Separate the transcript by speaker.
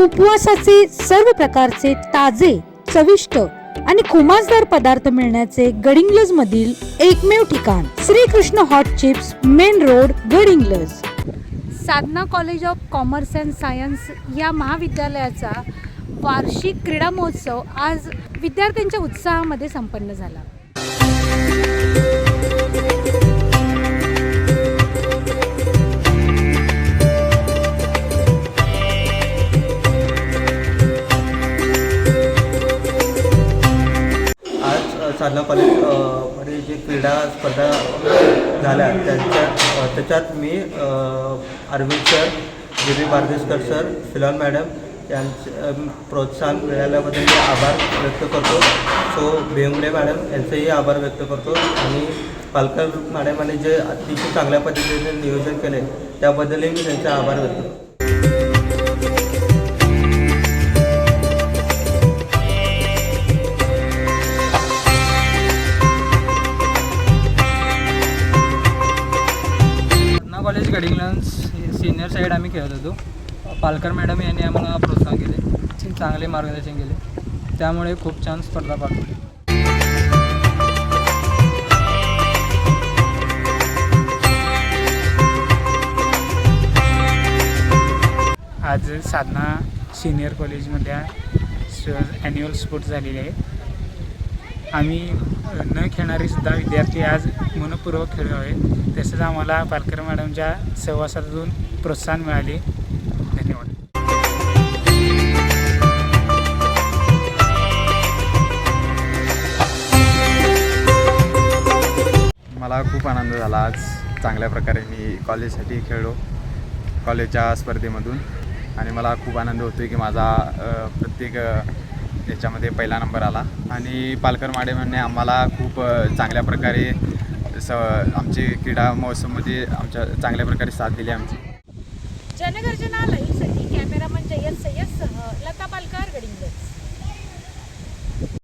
Speaker 1: उपवासाचे सर्व प्रकारचे ताजे चविष्ट आणि खुमासदार पदार्थ मिळण्याचे गडिंग्लज मधील एकमेव ठिकाण Shrikrishna hot chips main road Gadhinglaj. Sadhana college of commerce and science या महाविद्यालयाचा वार्षिक क्रीडा महोत्सव आज विद्यार्थ्यांच्या उत्साहामध्ये संपन्न झाला.
Speaker 2: साधना कॉलेजमध्ये जे क्रीडा स्पर्धा झाल्या त्यांच्या त्याच्यात मी अरविंद सर जे बी बारदेशकर सर फिलॉन मॅडम यांचे प्रोत्साहन मिळाल्याबद्दल मी आभार व्यक्त करतो. सो बेंगडे मॅडम यांचेही आभार व्यक्त करतो. आणि पालकर मॅडमाने जे अतिशय चांगल्या पद्धतीने नियोजन केले त्याबद्दलही मी त्यांचे आभार व्यक्त करतो.
Speaker 3: ना सिनियर साईड आम्ही खेळत होतो. पालकर मॅडम यांनी आम्हाला प्रोत्साहन केले. चांगले मार्गदर्शन केले. त्यामुळे खूप छान स्पर्धा पार पडली.
Speaker 4: आज साधना सिनियर कॉलेजमधल्या ॲन्युअल स्पोर्ट्स झालेले आहे. आम्ही न खेळणारेसुद्धा विद्यार्थी आज मनपूर्वक खेळलो आहे. तसेच आम्हाला पालकर मॅडमच्या सहवासातून प्रोत्साहन मिळाले. धन्यवाद.
Speaker 5: मला खूप आनंद झाला. आज चांगल्या प्रकारे मी कॉलेजसाठी खेळलो कॉलेजच्या स्पर्धेमधून. आणि मला खूप आनंद होतो की माझा प्रत्येक त्याच्यामध्ये पहिला नंबर आला. आणि पालकर मॅडमांनी आम्हाला खूप चांगल्या प्रकारे स आमचे क्रीडा महोत्सवमध्ये आमच्या चांगल्या प्रकारे साथ दिली आमची.
Speaker 1: जनगर्जना लाईव्हसाठी